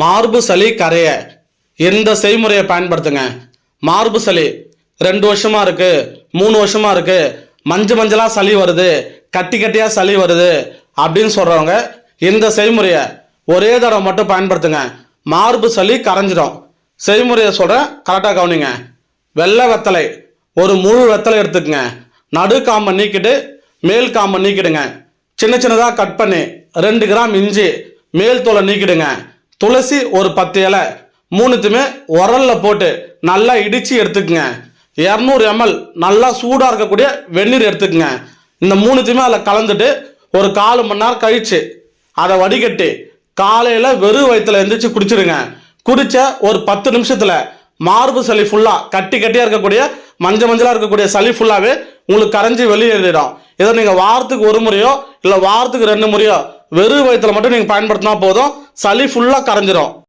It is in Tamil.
மார்பு சளி கரைய. எந்த செய்முறையை பயன்படுத்துங்க. மார்பு சளி ரெண்டு வருஷமா இருக்கு மூணு வருஷமா இருக்கு மஞ்சள் மஞ்சளாக சளி வருது கட்டி கட்டியாக சளி வருது அப்படின்னு சொல்கிறவங்க இந்த செய்முறையை ஒரே தடவை மட்டும் பயன்படுத்துங்க. மார்பு சளி கரைஞ்சிடும். செய்முறையை சொல்கிறேன் கரெக்டாக கவனிங்க. வெள்ளை வெத்தலை ஒரு முழு வெத்தலை எடுத்துக்கங்க. நடு காம்பை நீக்கிட்டு மேல் காம்பை நீக்கிடுங்க. சின்ன சின்னதாக கட் பண்ணி ரெண்டு கிராம் இஞ்சி மேல் தோலை நீக்கிடுங்க. துளசி ஒரு பத்து இலை மூணுத்துமே உரலில் போட்டு நல்லா இடித்து எடுத்துக்கங்க. இரநூறு எம்எல் நல்லா சூடாக இருக்கக்கூடிய வெந்நீர் எடுத்துக்கங்க. இந்த மூணுத்தையுமே அதில் கலந்துட்டு ஒரு கால் மணி நேரம் கழிச்சு அதை வடிகட்டி காலையில் வெறும் வயிற்றுல எழுந்திரிச்சு குடிச்சிடுங்க. குடித்த ஒரு பத்து நிமிஷத்தில் மார்பு சளி ஃபுல்லாக கட்டி கட்டியாக இருக்கக்கூடிய மஞ்சள் மஞ்சளாக இருக்கக்கூடிய சளி ஃபுல்லாகவே உங்களுக்கு கரைஞ்சி வெளியேறிடும். இதை நீங்கள் வாரத்துக்கு ஒரு முறையோ இல்லை வாரத்துக்கு ரெண்டு முறையோ வெறும் வயிற்றுல மட்டும் நீங்கள் பயன்படுத்தினா போதும் சளி ஃபுல்லாக கரைஞ்சிரும்.